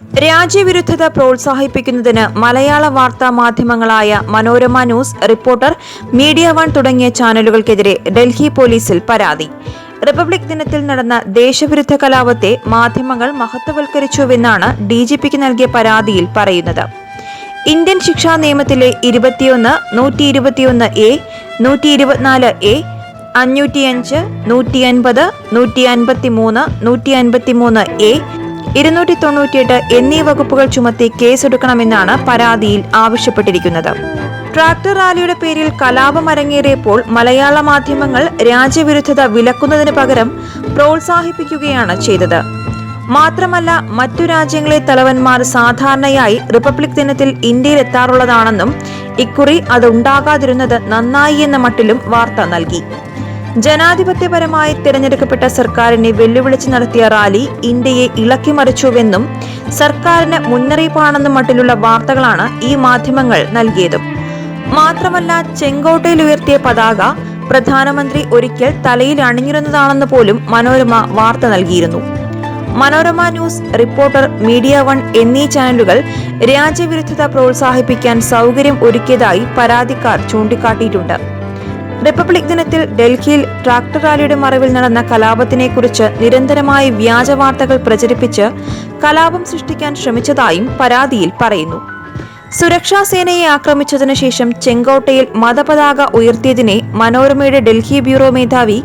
രാജ്യവിരുദ്ധത പ്രോത്സാഹിപ്പിക്കുന്നതിന് മലയാള വാർത്താ മാധ്യമങ്ങളായ Manorama news reporter media one തുടങ്ങിയ ചാനലുകൾക്കെതിരെ ഡൽഹി പോലീസിൽ പരാതി. റിപ്പബ്ലിക് ദിനത്തിൽ നടന്ന ദേശവിരുദ്ധ കലാപത്തെ മാധ്യമങ്ങൾ മഹത്വവൽക്കരിച്ചുവെന്നാണ് ഡി ജി പിക്ക് നൽകിയ പരാതിയിൽ പറയുന്നത്. ഇന്ത്യൻ ശിക്ഷാ നിയമത്തിലെ ഇരുപത്തിയൊന്ന് നൂറ്റി ഇരുപത്തിയൊന്ന് എ നൂറ്റി ഇരുപത്തിനാല് എ അഞ്ഞൂറ്റിയഞ്ച് നൂറ്റി അൻപത് നൂറ്റി അൻപത്തി മൂന്ന് നൂറ്റി അൻപത്തി മൂന്ന് എ ഇരുന്നൂറ്റി തൊണ്ണൂറ്റിയെട്ട് എന്നീ വകുപ്പുകൾ ചുമത്തി കേസെടുക്കണമെന്നാണ് പരാതിയിൽ ആവശ്യപ്പെട്ടിരിക്കുന്നത്. ട്രാക്ടർ റാലിയുടെ പേരിൽ കലാപം അരങ്ങേറിയപ്പോൾ മലയാള മാധ്യമങ്ങൾ രാജ്യവിരുദ്ധത വിലക്കുന്നതിന് പകരം പ്രോത്സാഹിപ്പിക്കുകയാണ് ചെയ്തത്. മാത്രമല്ല മറ്റു രാജ്യങ്ങളെ തലവന്മാർ സാധാരണയായി റിപ്പബ്ലിക് ദിനത്തിൽ ഇന്ത്യയിൽ എത്താറുള്ളതാണെന്നും ഇക്കുറി അതുണ്ടാകാതിരുന്നത് നന്നായി എന്ന മട്ടിലും വാർത്ത നൽകി. ജനാധിപത്യപരമായി തിരഞ്ഞെടുക്കപ്പെട്ട സർക്കാരിനെ വെല്ലുവിളിച്ച് നടത്തിയ റാലി ഇന്ത്യയെ ഇളക്കിമറിച്ചുവെന്നും സർക്കാരിന് മുന്നറിയിപ്പാണെന്നും മട്ടിലുള്ള വാർത്തകളാണ് ഈ മാധ്യമങ്ങൾ നൽകിയത്. മാത്രമല്ല ചെങ്കോട്ടയിൽ ഉയർത്തിയ പതാക പ്രധാനമന്ത്രി ഒരിക്കൽ തലയിൽ അണിഞ്ഞിരുന്നതാണെന്ന് പോലും മനോരമ വാർത്ത നൽകിയിരുന്നു. Manorama news reporter media one എന്നീ ചാനലുകൾ രാജ്യവിരുദ്ധത പ്രോത്സാഹിപ്പിക്കാൻ സൗകര്യം ഒരുക്കിയതായി പരാതിക്കാർ ചൂണ്ടിക്കാട്ടിയിട്ടുണ്ട്. റിപ്പബ്ലിക് ദിനത്തിൽ ഡൽഹിയിൽ ട്രാക്ടർ റാലിയുടെ മറവിൽ നടന്ന കലാപത്തിനെക്കുറിച്ച് നിരന്തരമായി വ്യാജ വാർത്തകൾ പ്രചരിപ്പിച്ച് കലാപം സൃഷ്ടിക്കാൻ ശ്രമിച്ചതായും പരാതിയിൽ പറയുന്നു. സുരക്ഷാ സേനയെ ആക്രമിച്ചതിനു ശേഷം ചെങ്കോട്ടയിൽ മതപതാക ഉയർത്തിയതിനെ മനോരമയുടെ ഡൽഹി ബ്യൂറോ മേധാവി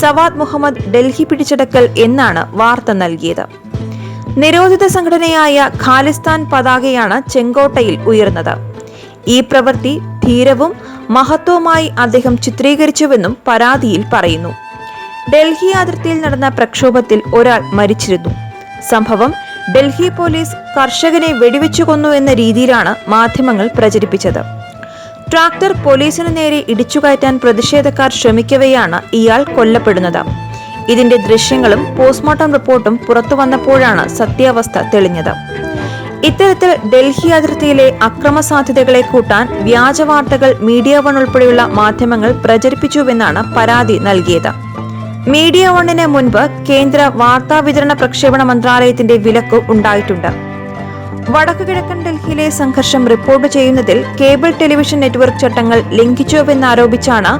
സവാദ് മുഹമ്മദ് ഡൽഹി പിടിച്ചെടുക്കൽ എന്നാണ് വാർത്ത നൽകിയത്. നിരോധിത സംഘടനയായ ഖാലിസ്ഥാൻ പതാകയാണ് ചെങ്കോട്ടയിൽ ഉയർന്നത്. ഈ പ്രവൃത്തി ധീരവും മഹത്വവുമായി അദ്ദേഹം ചിത്രീകരിച്ചുവെന്നും പരാതിയിൽ പറയുന്നു. ഡൽഹി അതിർത്തിയിൽ നടന്ന പ്രക്ഷോഭത്തിൽ ഒരാൾ മരിച്ചിരുന്നു. സംഭവം ഡൽഹി പോലീസ് കർഷകനെ വെടിവെച്ചു കൊന്നു എന്ന രീതിയിലാണ് മാധ്യമങ്ങൾ പ്രചരിപ്പിച്ചത്. ട്രാക്ടർ പോലീസിനു നേരെ ഇടിച്ചുകയറ്റാൻ പ്രതിഷേധക്കാർ ശ്രമിക്കവെയാണ് ഇയാൾ കൊല്ലപ്പെടുന്നത്. ഇതിന്റെ ദൃശ്യങ്ങളും പോസ്റ്റ്മോർട്ടം റിപ്പോർട്ടും പുറത്തു വന്നപ്പോഴാണ് സത്യാവസ്ഥ തെളിഞ്ഞത്. ഇത്തരത്തിൽ ഡൽഹി അതിർത്തിയിലെ അക്രമ സാധ്യതകളെ കൂട്ടാൻ വ്യാജ വാർത്തകൾ മീഡിയ വൺ ഉൾപ്പെടെയുള്ള മാധ്യമങ്ങൾ പ്രചരിപ്പിച്ചുവെന്നാണ് പരാതി നൽകിയത്. മീഡിയ വണ്ണിന് മുൻപ് കേന്ദ്ര വാർത്താ വിതരണ പ്രക്ഷേപണ മന്ത്രാലയത്തിന്റെ വിലക്ക് ഉണ്ടായിട്ടുണ്ട്. വടക്കു കിഴക്കൻ ഡൽഹിയിലെ സംഘർഷം റിപ്പോർട്ട് ചെയ്യുന്നതിൽ കേബിൾ ടെലിവിഷൻ നെറ്റ്വർക്ക് ചട്ടങ്ങൾ ലംഘിച്ചുവെന്നാരോപിച്ചാണ്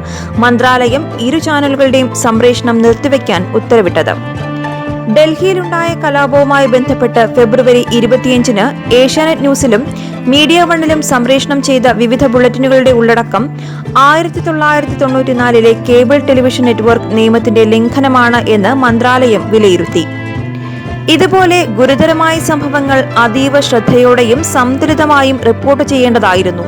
മന്ത്രാലയം ഇരു ചാനലുകളുടെയും സംപ്രേഷണം നിർത്തിവെക്കാൻ ഉത്തരവിട്ടത്. ഡൽഹിയിലുണ്ടായ കലാപവുമായി ബന്ധപ്പെട്ട് ഫെബ്രുവരി ഇരുപത്തിയഞ്ചിന് ഏഷ്യാനെറ്റ് ന്യൂസിലും മീഡിയ വണ്ണിലും സംപ്രേഷണം ചെയ്ത വിവിധ ബുള്ളറ്റിനുകളുടെ ഉള്ളടക്കം ആയിരത്തി തൊള്ളായിരത്തി തൊണ്ണൂറ്റിനാലിലെ കേബിൾ ടെലിവിഷൻ നെറ്റ്വർക്ക് നിയമത്തിന്റെ ലംഘനമാണ് എന്ന് മന്ത്രാലയം വിലയിരുത്തി. ഇതുപോലെ ഗുരുതരമായ സംഭവങ്ങൾ അതീവ ശ്രദ്ധയോടെയും സംതുലിതമായും റിപ്പോർട്ട് ചെയ്യേണ്ടതായിരുന്നു.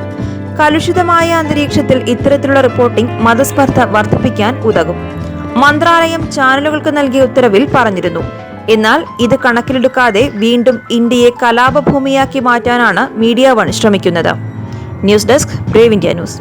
കലുഷിതമായ അന്തരീക്ഷത്തിൽ ഇത്തരത്തിലുള്ള റിപ്പോർട്ടിംഗ് മതസ്പർദ്ധ വർദ്ധിപ്പിക്കാൻ ഉതകും. മന്ത്രാലയം ചാനലുകൾക്ക് നൽകിയ ഉത്തരവിൽ പറഞ്ഞിരുന്നു. എന്നാൽ ഇത് കണക്കിലെടുക്കാതെ വീണ്ടും ഇന്ത്യയെ കലാപഭൂമിയാക്കി മാറ്റാനാണ് മീഡിയ വൺ ശ്രമിക്കുന്നത്. News desk brave India news.